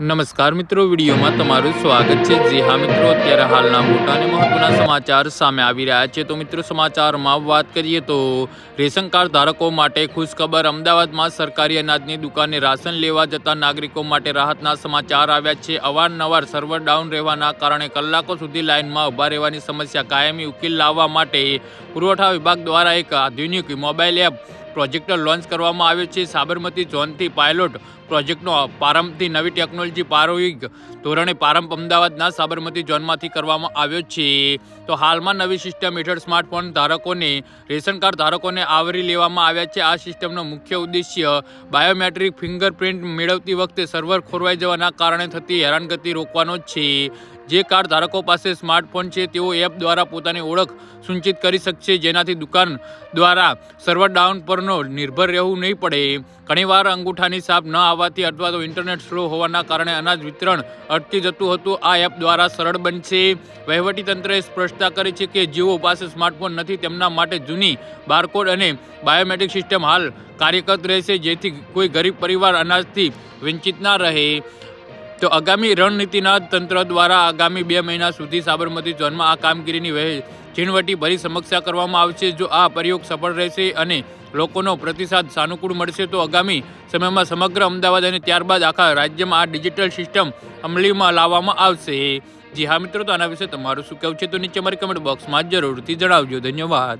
નમસ્કાર મિત્રો, વિડીયોમાં તમારું સ્વાગત છે. જી હા મિત્રો, અત્યારે હાલના મોટા અને મહત્વના સમાચાર સામે આવી રહ્યા છે. તો મિત્રો, સમાચારમાં વાત કરીએ તો રેશન કાર્ડ ધારકો માટે ખુશખબર. અમદાવાદમાં સરકારી અનાજની દુકાને રાશન લેવા જતા નાગરિકો માટે રાહતના સમાચાર આવ્યા છે. અવારનવાર સર્વર ડાઉન રહેવાના કારણે કલાકો સુધી લાઇનમાં ઊભા રહેવાની સમસ્યા કાયમી ઉકેલ લાવવા માટે પુરવઠા વિભાગ દ્વારા એક આધુનિક મોબાઈલ એપ પ્રોજેક્ટ લોન્ચ કરવામાં આવ્યો છે. સાબરમતી ઝોનથી પાયલોટ પ્રોજેક્ટનો પ્રારંભથી નવી ટેકનોલોજી પ્રાયોગિક ધોરણે પ્રારંભ અમદાવાદના સાબરમતી ઝોનમાંથી કરવામાં આવ્યો છે. તો હાલમાં નવી સિસ્ટમ હેઠળ સ્માર્ટફોન ધારકોને, રેશન કાર્ડ ધારકોને આવરી લેવામાં આવ્યા છે. આ સિસ્ટમનો મુખ્ય ઉદ્દેશ્ય બાયોમેટ્રિક ફિંગરપ્રિન્ટ મેળવતી વખતે સર્વર ખોરવાઈ જવાના કારણે થતી હેરાનગતિ રોકવાનો છે. જે કાર્ડ ધારકો પાસે સ્માર્ટફોન છે, તેઓ એપ દ્વારા પોતાની ઓળખ સૂચિત કરી શકશે, જેનાથી દુકાન દ્વારા સર્વર ડાઉન પરનો નિર્ભર રહેવું નહીં પડે. ઘણીવાર અંગૂઠાની સાપ ન આવવાથી અથવા તો ઇન્ટરનેટ સ્લો હોવાના કારણે અનાજ વિતરણ અટકી જતું હતું. આ એપ દ્વારા સરળ બનશે. વહીવટીતંત્રએ સ્પષ્ટતા કરી છે કે જેઓ પાસે સ્માર્ટફોન નથી, તેમના માટે જૂની બારકોડ અને બાયોમેટ્રિક સિસ્ટમ હાલ કાર્યરત રહેશે, જેથી કોઈ ગરીબ પરિવાર અનાજથી વંચિત ના રહે. તો આગામી રણનીતિના તંત્ર દ્વારા આગામી બે મહિના સુધી સાબરમતી ઝોનમાં આ કામગીરીની વહે ઝીણવટી ભરી સમીક્ષા કરવામાં આવશે. જો આ પ્રયોગ સફળ રહેશે અને લોકોનો પ્રતિસાદ સાનુકૂળ મળશે, તો આગામી સમયમાં સમગ્ર અમદાવાદ અને ત્યારબાદ આખા રાજ્યમાં આ ડિજિટલ સિસ્ટમ અમલીમાં લાવવામાં આવશે. જી હા મિત્રો, તો આના વિશે તમારું શું કહેવું છે? તો નીચે મારી કમેન્ટ બોક્સમાં જરૂરથી જણાવજો. ધન્યવાદ.